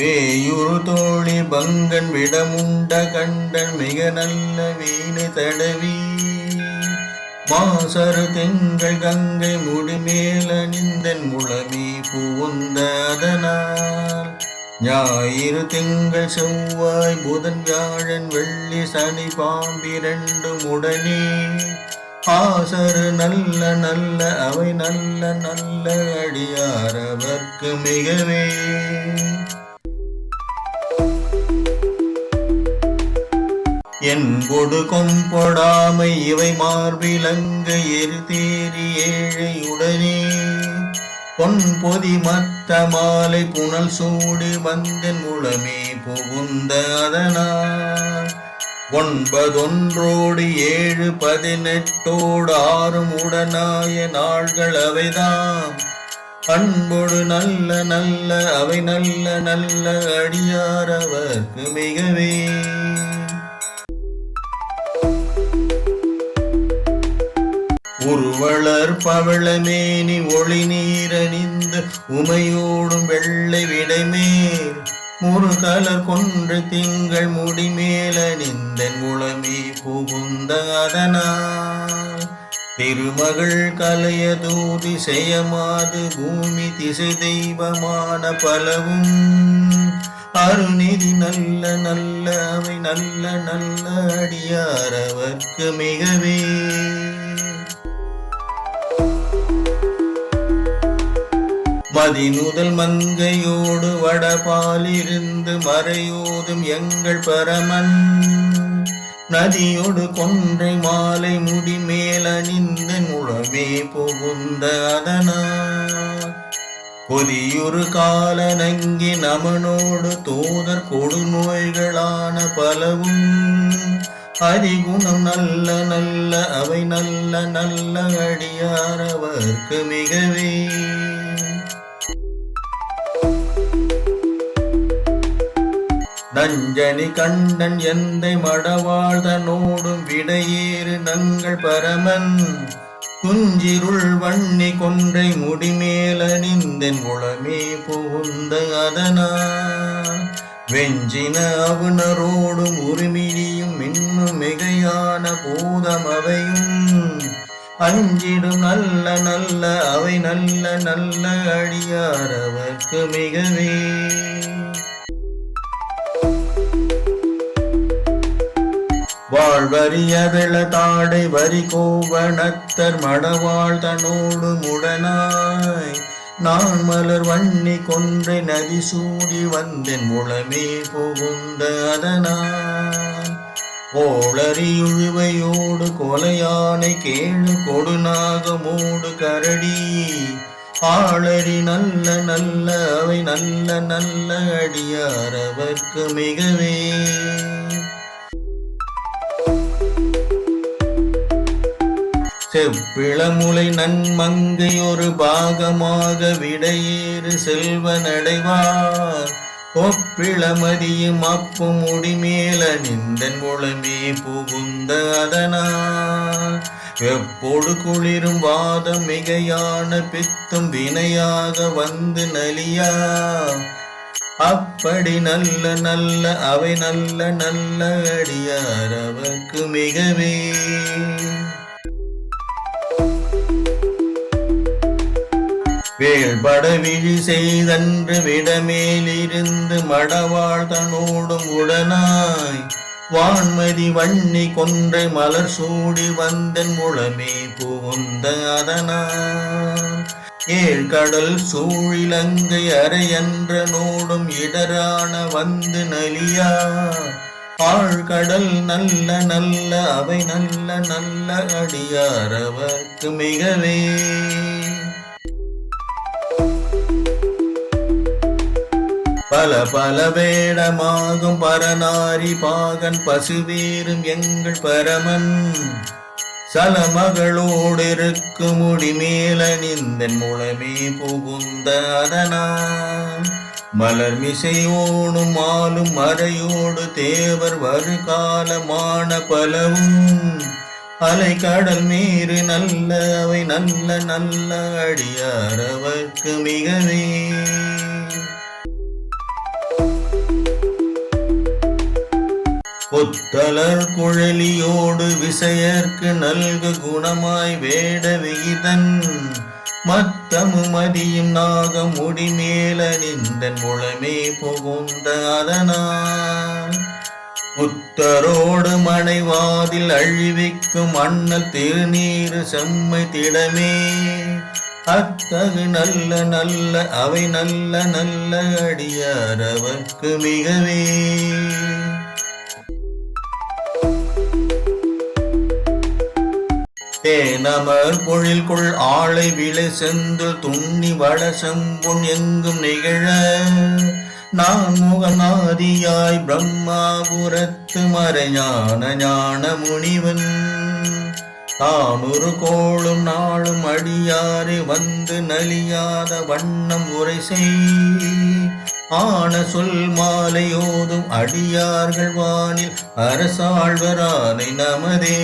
வேயுரு தோழி பங்கன் விடமுண்ட கண்டன் மிக நல்ல வீணை தடவி. மாசரு திங்கள் கங்கை முடிமேல நிந்தன் முழமி புகுந்த அதனால். ஞாயிறு திங்கள் செவ்வாய் புதன் வியாழன் வெள்ளி சனி பாம்பிரண்டு உடனே ஆசரு நல்ல நல்ல அவை நல்ல நல்ல அடியாரவர்க்கு மிகவே. என்பொடு கொம்பொடாமை இவை மார்பிலங்க எரித்தேறி ஏழை ஏழையுடனே பொன் பொதி மத்த மாலை புனல் சூடி வந்தன் முழமே புகுந்த அதனால் ஒன்பதொன்றோடு ஏழு பதினெட்டோடு ஆறும் உடனாய நாள்கள் அவைதான் அன்போடு நல்ல நல்ல அவை நல்ல நல்ல அடியாரவர்க்கு மிகவே. உருவளர் பவளமேனி ஒளி நீரணிந்த உமையோடும் வெள்ளை விடைமேல். முருகலர் கொன்று திங்கள் முடிமேல் அணிந்தன் முழமே புகுந்த அதனால். திருமகள் கலைய தூதி செய்யமாது பூமி திசை தெய்வமான பலவும். அருநிதி நல்ல நல்ல அவை நல்ல நல்ல அடியாரவர்க்கு மிகவே. பதிமுதல் மங்கையோடு வடபாலிருந்து மறையோதும் எங்கள் பரமன். நதியோடு கொன்றை மாலை முடி மேலணிந்த முழமே புகுந்த அதனால் பொதியுறு கால நங்கி நமனோடு தூதர் கொடுநோய்களான பலவும். அதிகுணம் நல்ல நல்ல அவை நல்ல நல்ல அடியாரவர்க்கு மிகவே. அஞ்சனி கண்டன் எந்தை மடவாழ்தனோடும் விடையேறு நங்கள் பரமன். குஞ்சிருள் வண்ணி கொன்றை முடிமேலணிந்தென் உளமே புகுந்த அதனால் வெஞ்சின அவுணரோடும் உரிமிழியும் இன்னும் மிகையான பூதம் அவையும். அஞ்சிடும் நல்ல நல்ல அவை நல்ல நல்ல அடியார் அவர்க்கு மிகவே. வாழ்வறிய தாடை வரி கோவணத்தர் மடவாழ் தனோடு முடனாய். நான் மலர் வன்னி கொன்றை நதி சூடி வந்தேன் முழமே புகுந்த அதனாய். ஓளறியுழுவையோடு கொலையானை கேளு கொடுநாகமோடு கரடி. ஆளறி நல்ல நல்ல அவை நல்ல நல்ல அடியாரவர்க்கு மிகவே. செவ்விளமுலை நன்மங்கை ஒரு பாகமாக விடையேறு செல்வ நடைவார் ஒப்பிளமதியும் அப்பு முடிமேல நிந்தன் முழமே புகுந்த அதனால். எப்பொழு குளிரும் வாதம் மிகையான பித்தும் வினையாக வந்து நலியா. அப்படி நல்ல நல்ல அவை நல்ல நல்ல அடியார் அவர்க்கு மிகவே. வேள்பட விழி செய்தன்று விடமேலிருந்து மடவாழ் தனோடும் உடனாய் வான்மதி வன்னி கொன்றை மலர் சூடி வந்தன் முழமே புகுந்த அதனால் ஏழ்கடல் சூழிலங்கை அறையன்ற நோடும் இடரான வந்து நலியா ஆழ்கடல் நல்ல நல்ல அவை நல்ல நல்ல அடியாரவர்க்கு மிகவே. பல பல வேடமாகும் பரநாரி பாகன் பசுவேறும் எங்கள் பரமன். சலமகளோடு இருக்கு முடிமேல நிந்தன் முழமே புகுந்த அதனால் மலர் மிசையோடும் ஆளும் மறையோடு தேவர் வருகாலமான பலவும். அலை கடல் மீறு நல்ல அவை நல்ல நல்ல அடியார் அவர்க்கு மிகவே. புத்தலர் குழலியோடு விசையர்க்கு நல்கு குணமாய் வேட விகிதன். மத்தமு மதியும் நாகம் முடிமேல நின்றன் முழமே புகுந்த அதனால் புத்தரோடு மனைவாதில் அழிவிக்கும் அண்ணல் திருநீரு செம்மை திடமே. அத்தகு நல்ல நல்ல அவை நல்ல நல்ல அடியார் மிகவே. தேனமர் பொழில்குள் ஆளை விளை செந்தில் துண்ணி வள செம்பொன் எங்கும் நிகழ. நான் முகநாதியாய் பிரம்மாபுரத்து மறைஞான ஞான முனிவன் தானொரு கோளும் நாளும் அடியாறு வந்து நலியாத வண்ணம் உரை செய் ஆன சொல் மாலையோதும் அடியார்கள் வானில் அரசாழ்வரானை நமதே.